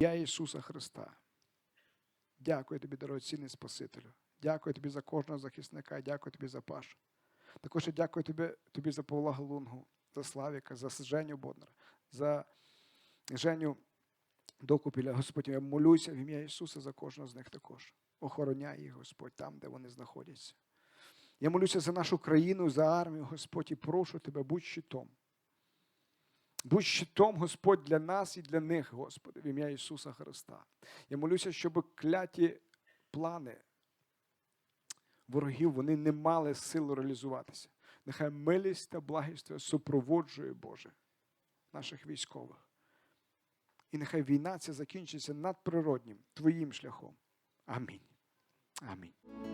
Ісуса Христа. Дякую тобі, дорогоцінний Спасителю. Дякую тобі за кожного захисника, дякую тобі за Пашу. Також я дякую тобі, тобі за Павла Галунгу, за Славіка, за Женю Боднара, за Женю Докупіля. Господь, я молюся в ім'я Ісуса за кожного з них також. Охороняй їх, Господь, там, де вони знаходяться. Я молюся за нашу країну, за армію, Господь, і прошу тебе, будь щитом. Будь щитом, Господь, для нас і для них, Господи, в ім'я Ісуса Христа. Я молюся, щоб кляті плани ворогів вони не мали сил реалізуватися. Нехай милість та благість супроводжує, Боже, наших військових. І нехай війна ця закінчиться надприроднім Твоїм шляхом. Амінь. Амінь.